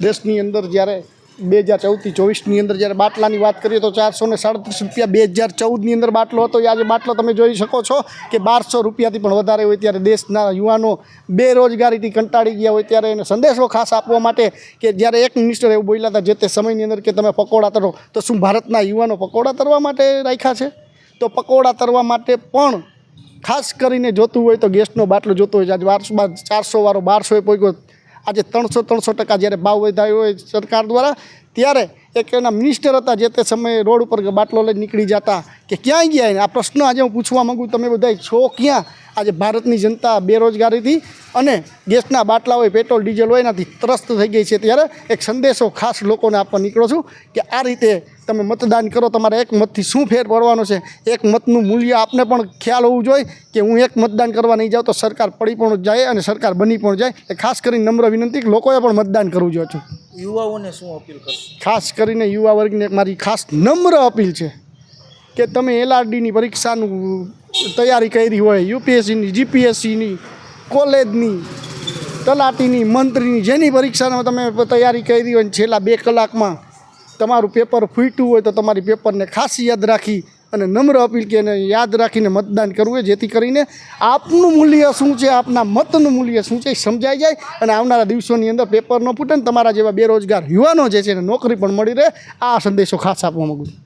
દેશની અંદર જ્યારે બે હજાર ચૌદથી ચોવીસની અંદર જ્યારે બાટલાની વાત કરીએ તો ચારસો ને સાડત્રીસ રૂપિયા બે હજાર ચૌદની અંદર બાટલો હતો. આજે બાટલો તમે જોઈ શકો છો કે બારસો રૂપિયાથી પણ વધારે હોય ત્યારે દેશના યુવાનો બેરોજગારીથી કંટાળી ગયા હોય ત્યારે એને સંદેશો ખાસ આપવા માટે કે જ્યારે એક મિનિસ્ટર એવું બોલ્યા હતા, જે તે સમયની અંદર કે તમે પકોડા તરો, તો શું ભારતના યુવાનો પકોડા તરવા માટે રાખ્યા છે? તો પકોડા તરવા માટે પણ ખાસ કરીને જોતું હોય તો ગેસનો બાટલો જોતો હોય આજે બારસો બાર ચારસો વાળો બારસોએ પહોંચ્યો આજે ત્રણસો ત્રણસો ટકા જ્યારે ભાવ વધાર્યો હોય સરકાર દ્વારા, ત્યારે એક એના મિનિસ્ટર હતા જે તે સમયે રોડ ઉપર બાટલો લઈને નીકળી જતા. કે ક્યાંય ગયા એને? આ પ્રશ્ન આજે હું પૂછવા માગું તમે બધા છો ક્યાં? આજે ભારતની જનતા બેરોજગારીથી અને ગેસના બાટલા હોય પેટ્રોલ ડીઝલ હોય એનાથી ત્રસ્ત થઈ ગઈ છે. ત્યારે એક સંદેશો ખાસ લોકોને આપવા નીકળો છું કે આ રીતે તમે મતદાન કરો. તમારે એક મતથી શું ફેર પડવાનો છે? એક મતનું મૂલ્ય આપને પણ ખ્યાલ હોવું જોઈએ કે હું એક મતદાન કરવા નહીં જાઉં તો સરકાર પડી પણ જાય અને સરકાર બની પણ જાય. એ ખાસ કરીને નમ્ર વિનંતી કે લોકોએ પણ મતદાન કરવું જોઈએ. છું યુવાઓને શું અપીલ કરશો? ખાસ કરીને યુવા વર્ગને મારી ખાસ નમ્ર અપીલ છે. કે તમે એલઆરડીની પરીક્ષાનું તૈયારી કરી હોય, યુપીએસસીની, જીપીએસસીની, કોલેજની, તલાટીની, મંત્રીની, જેની પરીક્ષાનો તમે તૈયારી કરી હોય છેલ્લા બે કલાકમાં તમારું પેપર ફૂટ્યું હોય તો તમારી પેપરને ખાસી યાદ રાખી અને નમ્ર અપીલ કે યાદ રાખીને મતદાન કરવું હોય, જેથી કરીને આપનું મૂલ્ય શું છે, આપના મતનું મૂલ્ય શું છે એ સમજાઈ જાય અને આવનારા દિવસોની અંદર પેપર ન ફૂટે ને તમારા જેવા બેરોજગાર યુવાનો જે છે એને નોકરી પણ મળી રહે. આ સંદેશો ખાસ આપવા માગું છું.